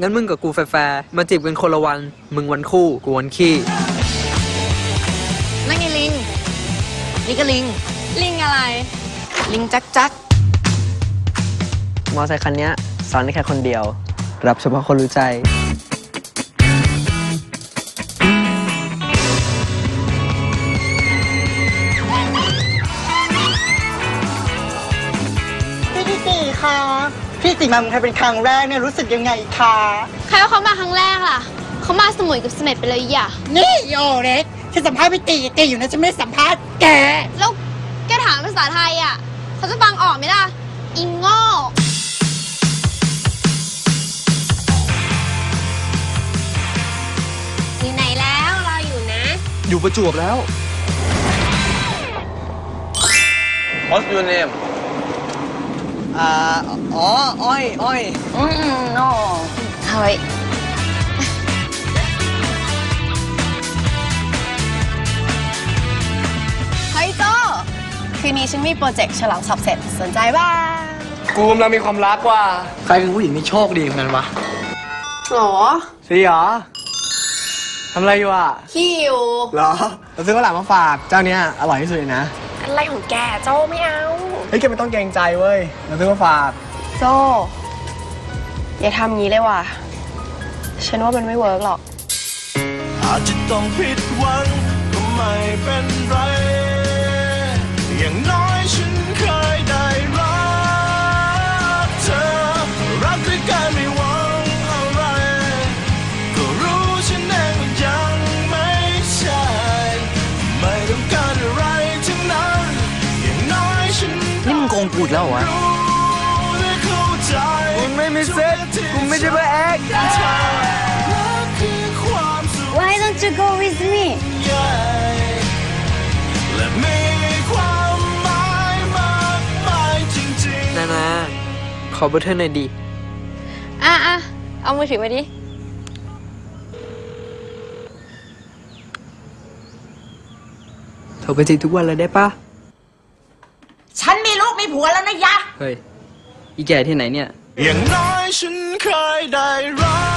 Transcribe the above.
งั้นมึงกับกูแฟร์ๆมาจีบกันคนละวัน มึงวันคู่กูวันขี้ นั่นไงลิง นี่ก็ลิง ลิงอะไร ลิงจักจักมอไซค์คันเนี้ยสอนได้แค่คนเดียว รับเฉพาะคนรู้ใจ พี่ติติคะ พี่ติมาเมืองไทยเป็นครั้งแรกเนี่ยรู้สึกยังไงคะใครว่าเขามาครั้งแรกล่ะ เขามาสมุยกับเสม็ดไปเลยอย่านี่โยเล็กที่สัมภาษณ์พี่ติติอยู่นะจะไม่ได้สัมภาษณ์แก แล้วแกถามภาษาไทยอะ เขาจะฟังออกไหมล่ะ อิงโง่อยู่ไหนแล้วรออยู่นะ อยู่ประจวบแล้ว What's your name อ่าอ๋ออ้อยอ้อยอืมโน่เฮ้ยเฮ้ยโจคืนนี้ฉันมีโปรเจกต์ฉลองสอบเสร็จสนใจบ้างกูกำลังมีความรักว่ะใครคือผู้หญิงที่โชคดีของนั้นวะหรอสีเหรอทำอะไรอยู่อะขี้อยู่เหรอเราซื้อข้าวหลามมาฝากเจ้าเนี้ยอร่อยที่สุดเลยนะอะไรของแกโจไม่เอา เฮ้ยแกไม่ต้องเกรงใจเว้ยเราซื้อมาฝากโจอย่าทำงี้เลยว่ะ ฉันว่ามันไม่เวิร์กหรอก อาจจะต้องผิดหวังก็ไม่เป็นไร อย่างน้อย งโกงกูอีกแล้วเหรอวะรู้และเข้าใจมึงไม่มีเซ็ตกูไม่ใช่พระเอกรักคือความสุข Why don't you go with me ใหญ่และมีความหมายมากมายจริงๆนานาขอเบอร์เธอหน่อยดิ อะอะเอามือถือมาดิ โทรไปจีบทุกวันเลยได้ปะ ฉันมีลูกมีผัวแล้ว นะยะ เฮ้ย อีแก่ที่ไหนเนี่ย อย่างน้อยฉันเคยได้รั